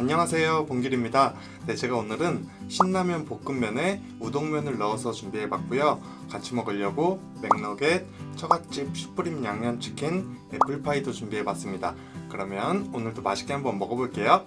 안녕하세요 봉길입니다. 네 제가 오늘은 신라면 볶음면에 우동면을 넣어서 준비해봤고요. 같이 먹으려고 맥너겟, 처갓집 슈프림 양념치킨, 애플파이도 준비해봤습니다. 그러면 오늘도 맛있게 한번 먹어볼게요